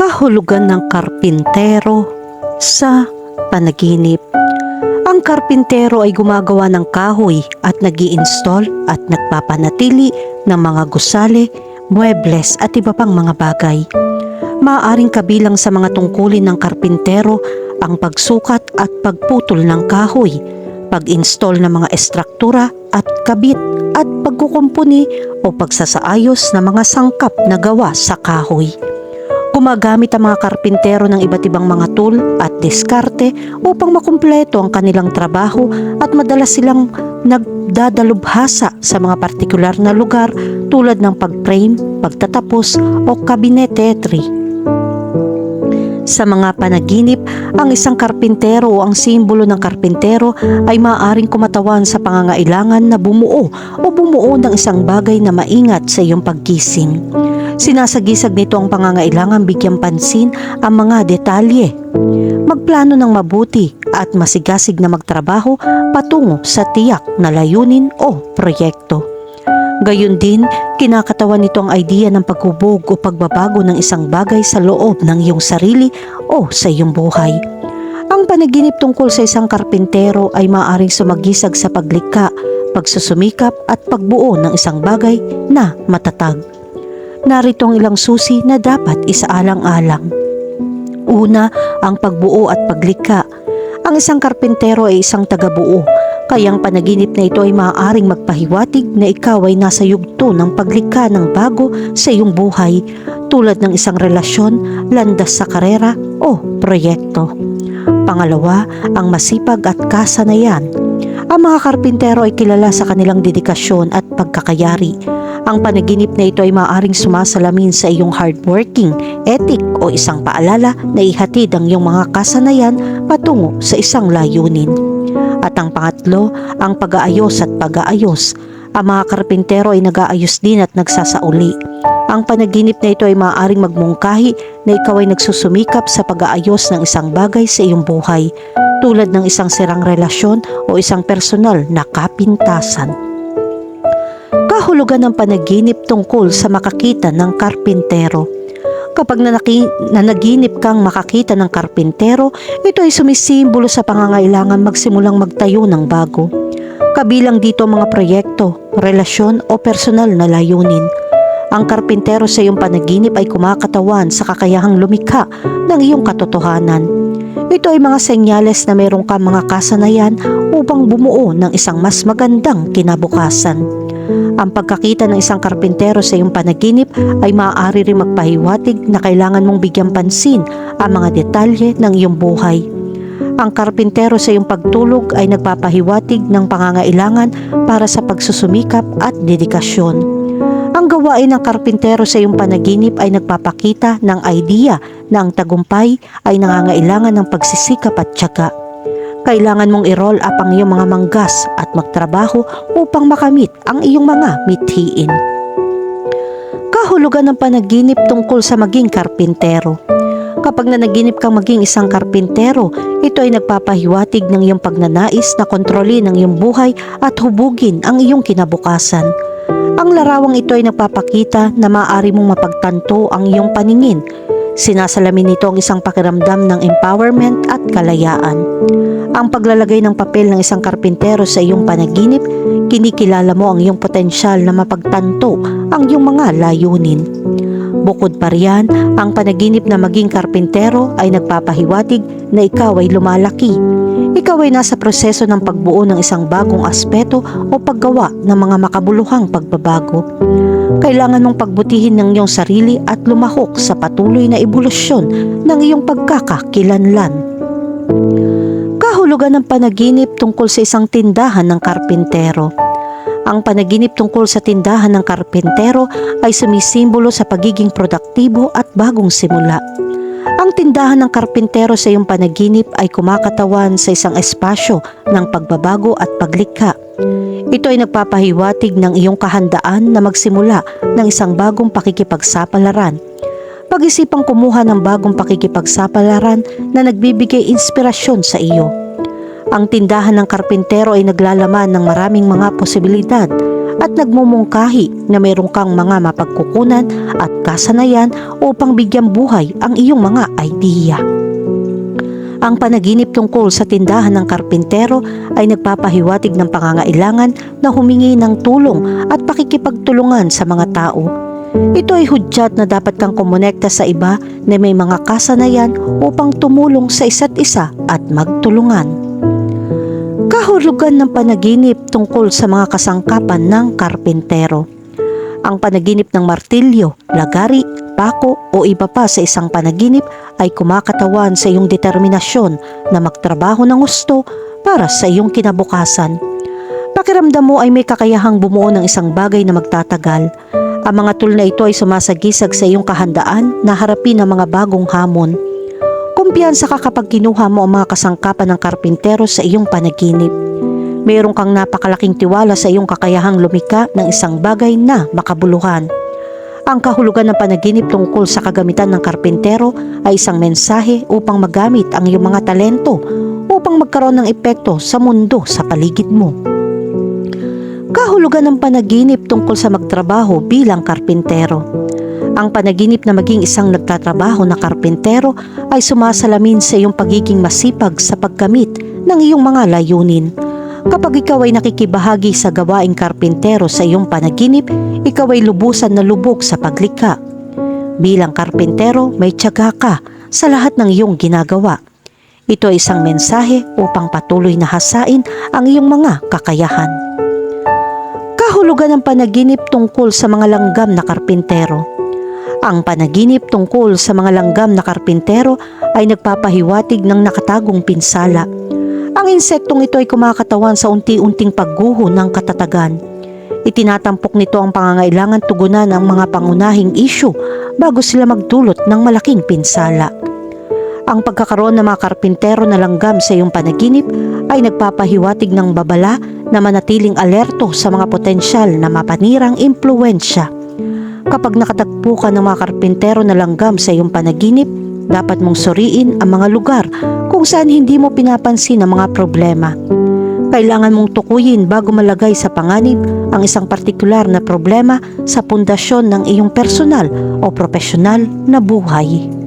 kahulugan ng karpintero sa panaginip. Ang karpintero ay gumagawa ng kahoy at nag install at nagpapanatili ng mga gusali, muebles at iba pang mga bagay. Maaaring kabilang sa mga tungkulin ng karpintero ang pagsukat at pagputol ng kahoy, pag-install ng mga estruktura at kabit at pagkukumpuni o pagsasaayos ng mga sangkap na gawa sa kahoy. Gumagamit ang mga karpintero ng iba't ibang mga tool at diskarte upang makumpleto ang kanilang trabaho at madalas silang nagdadalubhasa sa mga partikular na lugar tulad ng pag-frame, pagtatapos o kabinetry. Sa mga panaginip, ang isang karpintero o ang simbolo ng karpintero ay maaaring kumatawan sa pangangailangan na bumuo o bumuo ng isang bagay na maingat sa iyong pagkising. Sinasagisag nito ang pangangailangan bigyang pansin ang mga detalye. Magplano ng mabuti at masigasig na magtrabaho patungo sa tiyak na layunin o proyekto. Gayun din, kinakatawan nito ang idea ng paghubog o pagbabago ng isang bagay sa loob ng iyong sarili o sa iyong buhay. Ang panaginip tungkol sa isang karpintero ay maaaring sumagisag sa paglikha, pagsusumikap at pagbuo ng isang bagay na matatag. Narito ang ilang susi na dapat isaalang-alang. Una, ang pagbuo at paglikha. Ang isang karpintero ay isang tagabuo kaya ang panaginip na ito ay maaaring magpahiwatig na ikaw ay nasa yugto ng paglikha ng bago sa iyong buhay tulad ng isang relasyon, landas sa karera o proyekto. Pangalawa, ang masipag at kasanayan. Ang mga karpintero ay kilala sa kanilang dedikasyon at pagkakayari. Ang panaginip na ito ay maaaring sumasalamin sa iyong hardworking, ethic o isang paalala na ihatid ang iyong mga kasanayan patungo sa isang layunin. At ang pangatlo, ang pag-aayos at pag-aayos. Ang mga karpintero ay nag-aayos din at nagsasauli. Ang panaginip na ito ay maaaring magmungkahi na ikaw ay nagsusumikap sa pag-aayos ng isang bagay sa iyong buhay, tulad ng isang sirang relasyon o isang personal na kapintasan. Kahulugan ng panaginip tungkol sa makakita ng karpintero. Kapag nanaginip kang makakita ng karpintero, ito ay sumisimbolo sa pangangailangan magsimulang magtayo ng bago. Kabilang dito mga proyekto, relasyon o personal na layunin. Ang karpintero sa iyong panaginip ay kumakatawan sa kakayahang lumikha ng iyong katotohanan. Ito ay mga senyales na mayroong ka mga kasanayan upang bumuo ng isang mas magandang kinabukasan. Ang pagkakita ng isang karpintero sa iyong panaginip ay maaari rin magpahiwatig na kailangan mong bigyang pansin ang mga detalye ng iyong buhay. Ang karpintero sa iyong pagtulog ay nagpapahiwatig ng pangangailangan para sa pagsusumikap at dedikasyon. Ang gawain ng karpintero sa iyong panaginip ay nagpapakita ng idea na ang tagumpay ay nangangailangan ng pagsisikap at tiyaga. Kailangan mong i-roll up ang iyong mga manggas at magtrabaho upang makamit ang iyong mga mithiin. Kahulugan ng panaginip tungkol sa maging karpintero. Kapag nanaginip kang maging isang karpintero, ito ay nagpapahiwatig ng iyong pagnanais na kontrolin ang iyong buhay at hubugin ang iyong kinabukasan. Ang larawang ito ay nagpapakita na maaari mong mapagtanto ang iyong paningin. Sinasalamin nito ang isang pakiramdam ng empowerment at kalayaan. Ang paglalagay ng papel ng isang karpintero sa iyong panaginip, kinikilala mo ang iyong potensyal na mapagtanto ang iyong mga layunin. Bukod pa riyan, ang panaginip na maging karpintero ay nagpapahiwatig na ikaw ay lumalaki. Ikaw ay nasa proseso ng pagbuo ng isang bagong aspeto o paggawa ng mga makabuluhang pagbabago. Kailangan mong pagbutihin ng iyong sarili at lumahok sa patuloy na ebolusyon ng iyong pagkakakilanlan. Kahulugan ng panaginip tungkol sa isang tindahan ng karpintero. Ang panaginip tungkol sa tindahan ng karpintero ay sumisimbolo sa pagiging produktibo at bagong simula. Ang tindahan ng karpintero sa iyong panaginip ay kumakatawan sa isang espasyo ng pagbabago at paglikha. Ito ay nagpapahiwatig ng iyong kahandaan na magsimula ng isang bagong pakikipagsapalaran. Pag-isipang kumuha ng bagong pakikipagsapalaran na nagbibigay inspirasyon sa iyo. Ang tindahan ng karpintero ay naglalaman ng maraming mga posibilidad at nagmumungkahi na mayroon kang mga mapagkukunan at kasanayan upang bigyan buhay ang iyong mga idea. Ang panaginip tungkol sa tindahan ng karpintero ay nagpapahiwatig ng pangangailangan na humingi ng tulong at pakikipagtulungan sa mga tao. Ito ay hudyat na dapat kang kumonekta sa iba na may mga kasanayan upang tumulong sa isa't isa at magtulungan. Kahulugan ng panaginip tungkol sa mga kasangkapan ng karpintero. Ang panaginip ng martilyo, lagari, pako o iba pa sa isang panaginip ay kumakatawan sa iyong determinasyon na magtrabaho ng gusto para sa iyong kinabukasan. Pakiramdam mo ay may kakayahang bumuo ng isang bagay na magtatagal. Ang mga tool na ito ay sumasagisag sa iyong kahandaan na harapin ang mga bagong hamon. Kumpiyansa ka kapag kinuha mo ang mga kasangkapan ng karpintero sa iyong panaginip. Mayroon kang napakalaking tiwala sa iyong kakayahang lumika ng isang bagay na makabuluhan. Ang kahulugan ng panaginip tungkol sa kagamitan ng karpintero ay isang mensahe upang magamit ang iyong mga talento upang magkaroon ng epekto sa mundo sa paligid mo. Kahulugan ng panaginip tungkol sa magtrabaho bilang karpintero. Ang panaginip na maging isang nagtatrabaho na karpintero ay sumasalamin sa iyong pagiging masipag sa pagkamit ng iyong mga layunin. Kapag ikaw ay nakikibahagi sa gawaing karpintero sa iyong panaginip, ikaw ay lubusan na lubog sa paglikha. Bilang karpintero, may tiyaga ka sa lahat ng iyong ginagawa. Ito ay isang mensahe upang patuloy na hasain ang iyong mga kakayahan. Kahulugan ng panaginip tungkol sa mga langgam na karpintero. Ang panaginip tungkol sa mga langgam na karpintero ay nagpapahiwatig ng nakatagong pinsala. Ang insektong ito ay kumakatawan sa unti-unting pagguho ng katatagan. Itinatampok nito ang pangangailangan tugunan ng mga pangunahing isyu bago sila magdulot ng malaking pinsala. Ang pagkakaroon ng mga karpintero na langgam sa iyong panaginip ay nagpapahiwatig ng babala na manatiling alerto sa mga potensyal na mapanirang impluensya. Kapag nakatagpo ka ng mga karpintero na langgam sa iyong panaginip, dapat mong suriin ang mga lugar kung saan hindi mo pinapansin ang mga problema. Kailangan mong tukuyin bago malagay sa panganib ang isang partikular na problema sa pundasyon ng iyong personal o profesional na buhay.